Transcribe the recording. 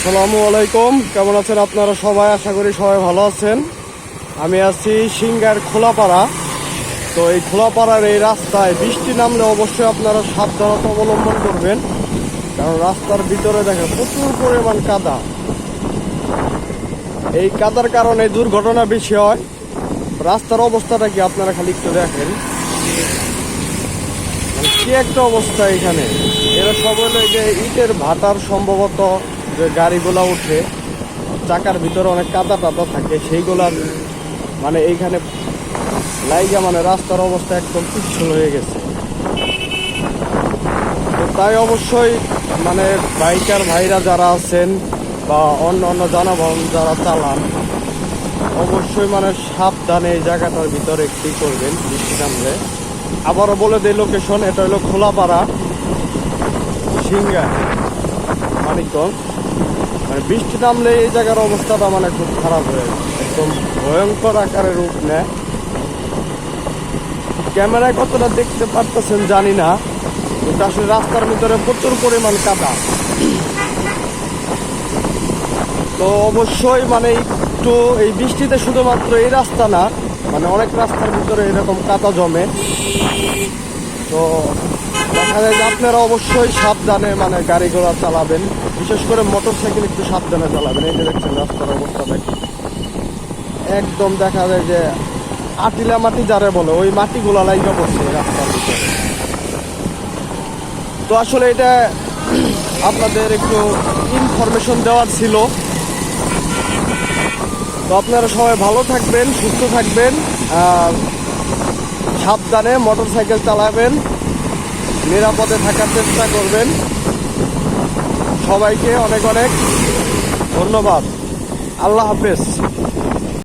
আসসালামু আলাইকুম। কেমন আছেন আপনারা সবাই? আশা করি সবাই ভালো আছেন। আমি আছি সিঙ্গার খোলাপাড়া। তো এই খোলাপাড়ার এই রাস্তায় বৃষ্টি নামলে অবশ্যই আপনারা সাবধানতা অবলম্বন করবেন। কারণ রাস্তার ভিতরে দেখেন প্রচুর পরিমাণ কাদা। এই কাদার কারণে দুর্ঘটনা বেশি হয়। রাস্তার অবস্থাটা কি আপনারা খালি একটু দেখেন। মানে কি একটা অবস্থা এখানে। এরা সব হলো এই যে ইটের ভাটার সম্ভবত যে গাড়িগুলা উঠে, চাকার ভিতরে অনেক কাদা টাদা থাকে, সেইগুলার মানে এইখানে লাইগা মানে রাস্তার অবস্থা একদম পিচ্ছল হয়ে গেছে। তো তাই অবশ্যই মানে বাইকার ভাইরা যারা আছেন বা অন্য অন্য যানবাহন যারা চালান, অবশ্যই মানে সাবধানে এই জায়গাটার ভিতরে একটি করবেন, বৃষ্টি নামলে। আবারও বলে দিই লোকেশন এটা হলো খোলাপাড়া সিঙ্গা মানিকগঞ্জ। মানে বৃষ্টি নামলে এই জায়গার অবস্থাটা মানে খুব খারাপ হয়ে। একদম ভয়ঙ্কর আকারে রূপ নেয়। ক্যামেরায় কতটা দেখতে পারতেছেন জানি না, কিন্তু আসলে রাস্তার ভিতরে প্রচুর পরিমাণ কাদা। তো অবশ্যই মানে একটু এই বৃষ্টিতে শুধুমাত্র এই রাস্তা না মানে অনেক রাস্তার ভিতরে এরকম কাদা জমে। তো আপনারা অবশ্যই সাবধানে মানে গাড়ি ঘোড়া চালাবেন। বিশেষ করে মোটর সাইকেল একটু সাবধানে চালাবেন। এই যে দেখছেন রাস্তার অবস্থা দেখেন। একদম দেখা যায় যে আটিলা মাটি যারে বলে, ওই মাটিগুলা লাইগা পড়ছে রাস্তার ভিতরে। তো আসলে এটা আপনাদের একটু ইনফরমেশন দেওয়ার ছিল। তো আপনারা সবাই ভালো থাকবেন, সুস্থ থাকবেন, আর সাবধানে মোটর সাইকেল চালাবেন। নিরাপদে থাকার চেষ্টা করবেন। সবাইকে অনেক অনেক ধন্যবাদ। আল্লাহ হাফেজ।